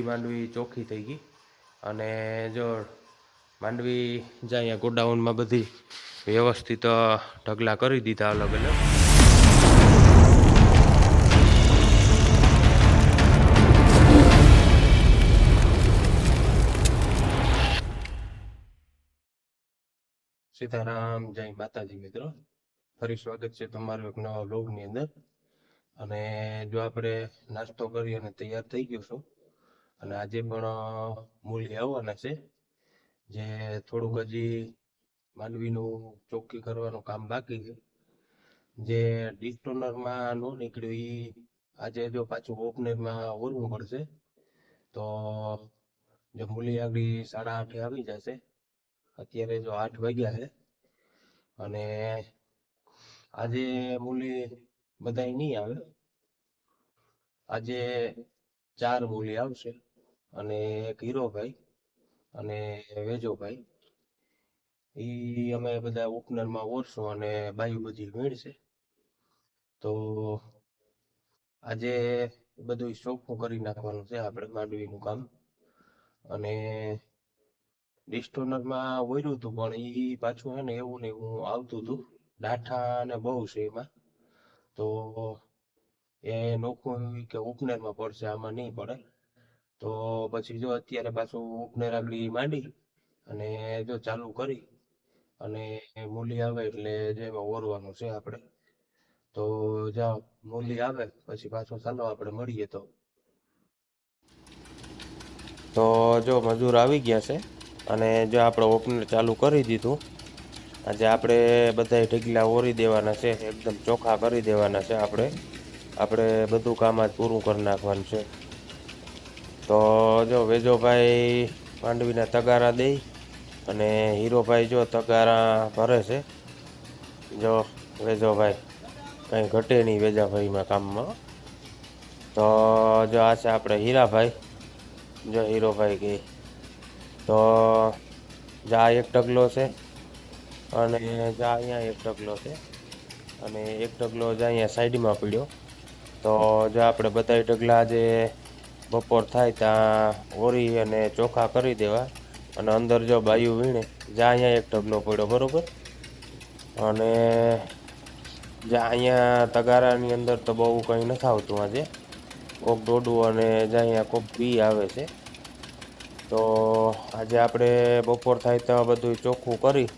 બધી માંડવી ચોખ્ખી થઈ ગઈ. અને જો માંડવી જ્યાં અહીંયા ગોડાઉનમાં બધી વ્યવસ્થિત ઢગલા કરી દીધા અલગ અલગ. સીતારામ, જય માતાજી મિત્રો. ફરી સ્વાગત છે તમારું એક નવા બ્લોગની અંદર. અને જો આપણે નાસ્તો કરી અને તૈયાર થઈ ગયો છું અને આજે પણ મૂલ્ય આવવાના છે, જે થોડુંક હજી માંડવીનું ચોખ્ખી કરવાનું કામ બાકી છે, જે ડિસ્ટોનરમાં ન નીકળ્યું એ આજે જો પાછું ઓપનરમાં ઓરવું પડશે, તો જો મૂલી આગળ સાડા આઠે આવી જશે, અત્યારે જો આઠ વાગ્યા છે, અને આજે મૂલી બધાય નહીં આવે, આજે ચાર મૂલી આવશે. અને એક હીરોભાઈ અને વેજોભાઈ. એ અમે બધા ઓપનરમાં ઓરશું અને બાયું બધી વીણશે તો આજે બધું ચોખ્ખું કરી નાખવાનું છે આપણે માંડવીનું કામ. અને ડિસ્ટોનરમાં ઓર્યું હતું પણ એ પાછું હે ને એવું ને એવું આવતું હતું. ડાઠા ને બહુ છે એમાં. તો એ નોખું કે ઉપનેરમાં પડશે, આમાં નહીં પડે. તો પછી જો અત્યારે પાછું ઉપનેર આગળ માંડી અને જો ચાલુ કરી અને મૂલી આવે એટલે જે ઓરવાનું છે આપણે, તો જાઓ મૂલી આવે પછી પાછું ચાલો આપણે મળીએ તો. તો જો મજૂર આવી ગયા છે અને જો આપણે ઓપનર ચાલુ કરી દીધું, આજે આપણે બધા ઢીકલા ઓરી દેવાના છે, એકદમ ચોખ્ખા કરી દેવાના છે આપણે. આપણે બધું કામ આજ પૂરું કરી નાખવાનું છે. તો જો વેજોભાઈ માંડવીના તગારા દઈ અને હીરોભાઈ જો તગારા ભરે છે, જો વેજોભાઈ કંઈ ઘટે નહીં વેજાભાઈમાં કામમાં. તો જો આ છે આપણે હીરાભાઈ, જો હીરોભાઈ કે. તો જા એક ટકલો છે અને જા અહીંયા એક ટકલો છે અને એક ટકલો જા અહીંયા સાઈડમાં પડ્યો. તો જો આપણે બધા ઢગલા જે બપોર થાય ત્યાં ઓરી અને ચોખા કરી દેવા અને અંદર જો બાયું વીણે જ્યાં અહીંયા એક ટકલો પડ્યો, બરાબર? અને જ્યાં અહીંયા તગારાની અંદર તો બહુ કંઈ નથી આવતું આજે. કોક દોડવું અને જ્યાં અહીંયા કોક બી આવે છે. તો આજે આપણે બપોર થાય તો બધું ચોખ્ખું કરી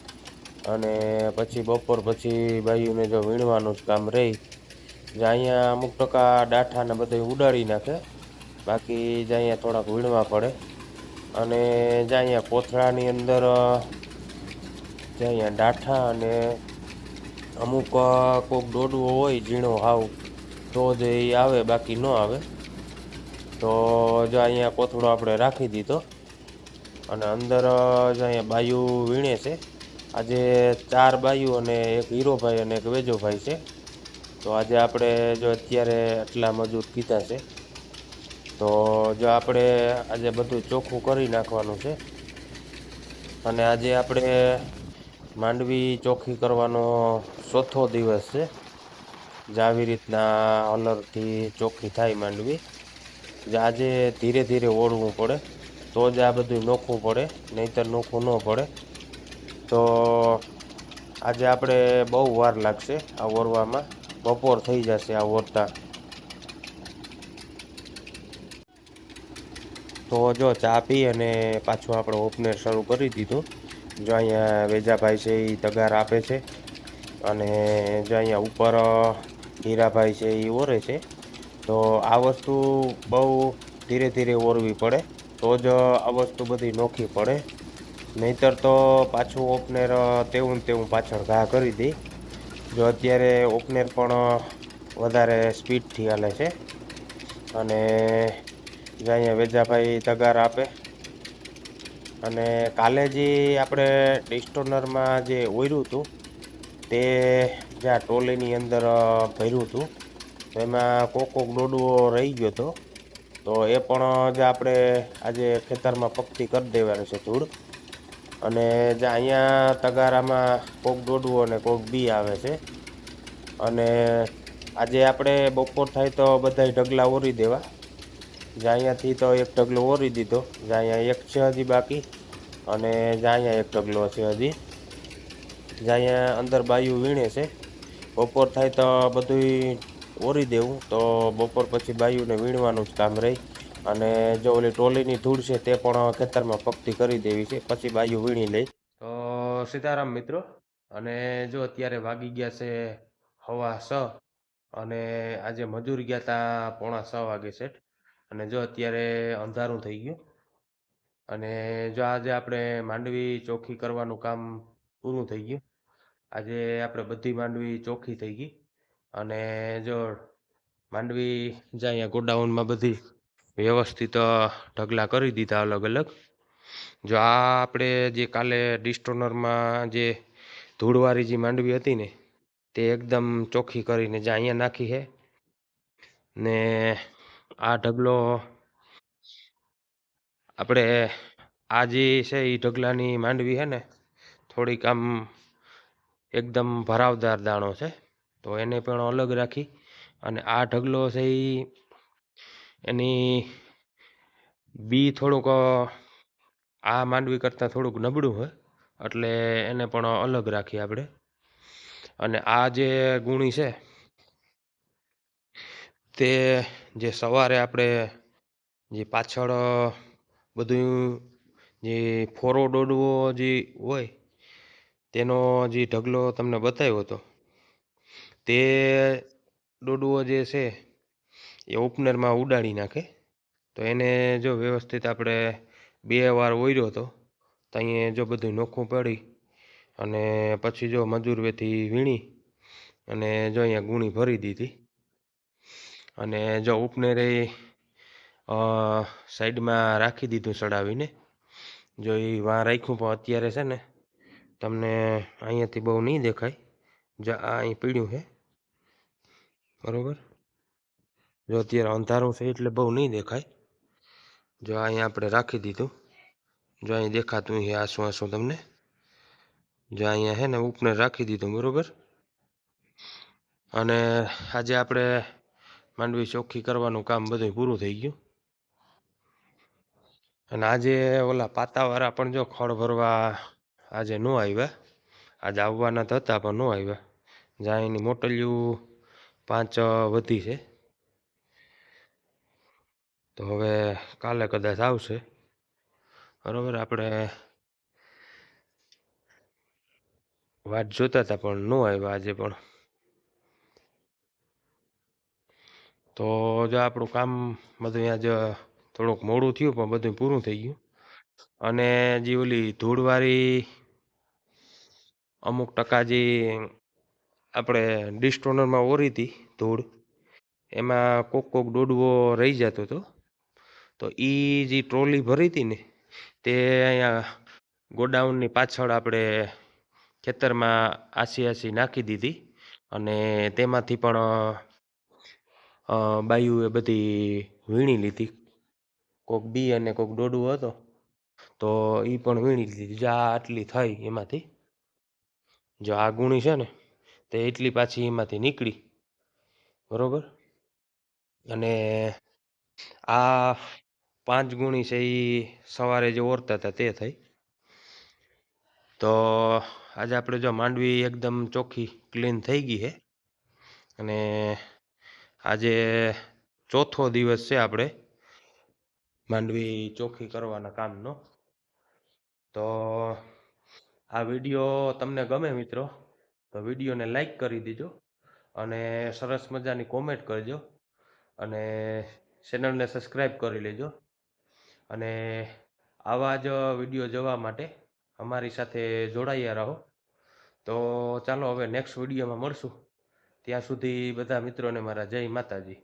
અને પછી બપોર પછી બાયુને જો વીણવાનું જ કામ રહી. જ્યાં અહીંયા અમુક ટકા ડાઠાને બધું ઉડાડી નાખે. બાકી જે અહીંયા થોડાક વીણવા પડે. અને જે અહીંયા કોથળાની અંદર જે અહીંયા ડાઠા અને અમુક કોક દોડવો હોય, ઝીણો હાવ, તો જ એ આવે, બાકી ન આવે. તો જો અહીંયા કોથળો આપણે રાખી દીધો. અને અંદર જ અહીંયા બાયું વીણે છે. આજે ચાર બાયું અને એક હીરોભાઈ અને એક વેજોભાઈ છે. તો આજે આપણે જો અત્યારે આટલા મજૂર કીધા છે. તો જો આપણે આજે બધું ચોખ્ખું કરી નાખવાનું છે અને આજે આપણે માંડવી ચોખ્ખી કરવાનો ચોથો દિવસ છે. જે આવી રીતના અલરથી ચોખ્ખી થાય માંડવી. જે આજે ધીરે ધીરે ઓળવું પડે. તો જ આ બધું નોખવું પડે, નહીંતર નોખવું ન પડે. તો આજે આપણે બહુ વાર લાગશે આ ઓરવામાં. બપોર થઈ જશે આ ઓરતા. તો જો ચા પી અને પાછું આપણે ઓપનર શરૂ કરી દીધું. જો અહીંયા વેજાભાઈ છે એ તગાર આપે છે. અને જો અહીંયા ઉપર હીરાભાઈ છે એ ઓરે છે. તો આ વસ્તુ બહુ ધીરે ધીરે ઓરવી પડે. તો જ આ વસ્તુ બધી નોખી પડે. નહીતર તો પાછું ઓપનેર તેવું ને તેવું પાછળ ઘા કરી દઈ જો અત્યારે ઓપનેર પણ વધારે સ્પીડથી હાલે છે. અને જે અહીંયા વેજાભાઈ તગાર આપે. અને કાલે જે આપણે ડિસ્ટોનરમાં જે ઓર્યું હતું, તે જ્યાં ટોલીની અંદર ભર્યું હતું, તો એમાં કોક કોક ડોડવો રહી ગયો હતો. તો એ પણ જે આપણે આજે ખેતરમાં પક્તિ કરી દેવાનું છે ધૂળ. અને જે અહીંયા તગારામાં કોક દોડવું અને કોક બી આવે છે. અને આજે આપણે બપોર થાય તો બધાય ઢગલા ઓરી દેવા. જ્યાં અહીંયાથી તો એક ઢગલો ઓરી દીધો. જ્યાં અહીંયા એક છે હજી બાકી અને જ્યાં અહીંયા એક ઢગલો છે હજી. જ્યાં અહીંયા અંદર બાયું વીણે છે. બપોર થાય તો બધુંય ઓરી દેવું. તો બપોર પછી બાયુને વીણવાનું જ કામ રહી. અને જો ઓલી ટોલીની ધૂળ છે તે પણ ખેતરમાં પક્તિ કરી દેવી છે. પછી બાયું વીણી લઈ તો સીતારામ મિત્રો, અને જો અત્યારે વાગી ગયા છે હવા સ, અને આજે મજૂર ગયા તા પોણા છ વાગે સેટ અને જો અત્યારે અંધારું થઈ ગયું અને જો આજે આપણે માંડવી ચોખ્ખી કરવાનું કામ પૂરું થઈ ગયું, આજે આપણે બધી માંડવી ચોખ્ખી થઈ ગઈ અને જો માંડવી જ્યાં અહીંયા ગોડાઉનમાં બધી વ્યવસ્થિત ઢગલા કરી દીધા અલગ અલગ, જો આ આપણે જે કાલે ડિસ્ટોનરમાં જે ધૂળવાળી જે માંડવી હતી ને તે એકદમ ચોખ્ખી કરીને જે અહીંયા નાખી છે ને આ ઢગલો આપણે આ જે છે એ ઢગલાની માંડવી છે ને, થોડીક આમ એકદમ ભરાવદાર દાણો છે. તો એને પણ અલગ રાખી અને આ ઢગલો છે એ એની બી થોડુંક, આ માંડવી કરતાં થોડુંક નબળું હોય, એટલે એને પણ અલગ રાખીએ આપણે. અને આ જે ગુણી છે તે જે સવારે આપણે જે પાછળ બધું જે ફોરો દોડવો જે હોય, તેનો જે ઢગલો તમને બતાવ્યો હતો, તે દોડવો જે છે, એ ઓપનરમાં ઉડાડી નાખે. તો એને જો વ્યવસ્થિત આપણે બે વાર ઓર્યો હતો, તો અહીંયા જો બધું નોખું પડી અને પછી જો મજૂરવેથી વીણી અને જો અહીંયા ગુણી ભરી દીધી. અને જો ઉપનેરે સાઈડમાં રાખી દીધું ચડાવીને, જો એ વાં રાખ્યું પણ અત્યારે છે ને, તમને અહીંયાથી બહુ નહીં દેખાય. જો આ અહીં પીડ્યું છે. બરાબર? જો અત્યારે અંધારું છે એટલે બહુ નહીં દેખાય. જો અહીંયા આપણે રાખી દીધું. જો અહીં દેખાતું છે આસું આસું તમને. જો અહીંયા છે ને ઉપને રાખી દીધું, બરોબર? અને આજે આપણે માંડવી ચોખ્ખી કરવાનું કામ બધું પૂરું થઈ ગયું. અને આજે ઓલા પાતાવાળા પણ જો ખડ ભરવા આજે ન આવ્યા. આજે આવવાના તો હતા પણ ન આવ્યા. જ્યાં એની મોટલિયું પાંચ વધી છે. તો હવે કાલે કદાચ આવશે. બરોબર, આપણે વાટ જોતા હતા પણ ન આવ્યા આજે પણ. તો જો આપણું કામ બધું અહીંયા જ થોડુંક મોડું થયું, પણ બધું પૂરું થઈ ગયું. અને જે ઓલી ધૂળવાળી અમુક ટકા જે આપણે ડિસ્ટોનરમાં ઓરી હતી ધૂળ, એમાં કોક કોક દોડવો રહી જતો હતો. તો એ જે ટ્રોલી ભરી હતી ને, તે અહીંયા ગોડાઉનની પાછળ આપણે ખેતરમાં આસી આસી નાખી દીધી. અને તેમાંથી પણ બાયુએ બધી વીણી લીધી. કોક બી અને કોક ડોડું હતો, તો એ પણ વીણી લીધી. જો આ આટલી થઈ એમાંથી. જો આ ગુણી છે ને, તે એટલી પાછી એમાંથી નીકળી. બરોબર? અને આ પાંચ ગુણી છે એ સવારે જે ઓરતા હતા તે થઈ. તો આજે આપણે જો માંડવી એકદમ ચોખ્ખી, ક્લીન થઈ ગઈ છે અને આજે ચોથો દિવસ છે આપણે માંડવી ચોખ્ખી કરવાના કામનો. તો આ વીડિયો તમને ગમે મિત્રો, તો વિડીયોને લાઈક કરી દીજો અને સરસ મજાની કોમેન્ટ કરજો અને ચેનલને સબસ્ક્રાઈબ કરી લેજો. અને આવા જ વીડિયો જોવા માટે અમારી સાથે જોડાયા રહો. તો ચાલો હવે નેક્સ્ટ વિડીયોમાં મળશું. ત્યાં સુધી બધા મિત્રોને મારા જય માતાજી.